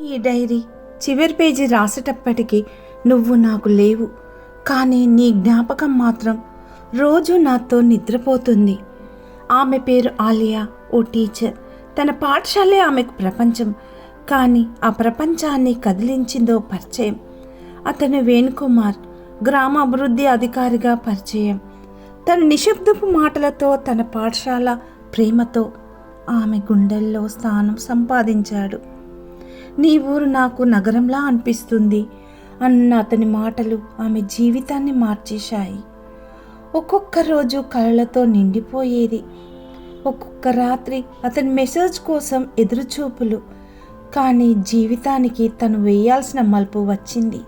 ఈ డైరీ చివరి పేజీ రాసేటప్పటికీ నువ్వు నాకు లేవు. కానీ నీ జ్ఞాపకం మాత్రం రోజు నాతో నిద్రపోతుంది. ఆమె పేరు ఆలియా ఓ టీచర్. తన పాఠశాలే ఆమెకు ప్రపంచం. కానీ ఆ ప్రపంచాన్ని కదిలించిందో పరిచయం. అతను వేణుకుమార్ గ్రామ అభివృద్ధి అధికారిగా పరిచయం. తన నిశ్శబ్దపు మాటలతో తన పాఠశాల ప్రేమతో ఆమె గుండెల్లో స్థానం సంపాదించాడు. నీ ఊరు నాకు నగరంలా అనిపిస్తుంది అన్న అతని మాటలు ఆమె జీవితాన్ని మార్చేశాయి. ఒక్కొక్క రోజు కళలతో నిండిపోయేది. ఒక్కొక్క రాత్రి అతని మెసేజ్ కోసం ఎదురుచూపులు. కానీ జీవితానికి తను వేయాల్సిన మలుపు వచ్చింది.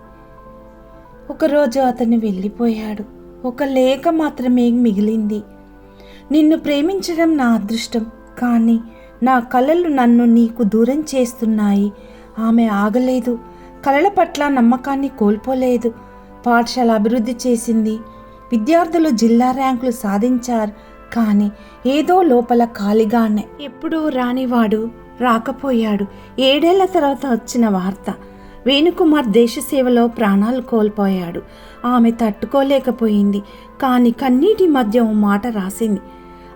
ఒకరోజు అతను వెళ్ళిపోయాడు. ఒక లేఖ మాత్రమే మిగిలింది. నిన్ను ప్రేమించడం నా అదృష్టం. కానీ నా కళలు నన్ను నీకు దూరం చేస్తున్నాయి. ఆమె ఆగలేదు. కళల పట్ల నమ్మకాన్ని కోల్పోలేదు. పాఠశాల అభివృద్ధి చేసింది. విద్యార్థులు జిల్లా ర్యాంకులు సాధించారు. కానీ ఏదో లోపల ఖాళీగానే ఎప్పుడూ రానివాడు రాకపోయాడు. ఏడేళ్ళ తర్వాత వచ్చిన వార్త. వేణుకుమార్ దేశ సేవలో ప్రాణాలు కోల్పోయాడు. ఆమె తట్టుకోలేకపోయింది. కానీ కన్నీటి మధ్య ఓ మాట రాసింది.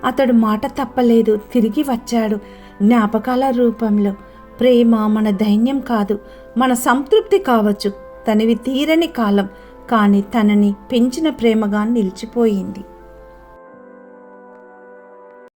అతడు మాట తప్పలేదు. తిరిగి వచ్చాడు. జ్ఞాపకాల రూపంలో ప్రేమ మన దైన్యం కాదు మన సంతృప్తి కావచ్చు. తనవి తీరని కాలం కానీ తనని పెంచిన ప్రేమగా నిలిచిపోయింది.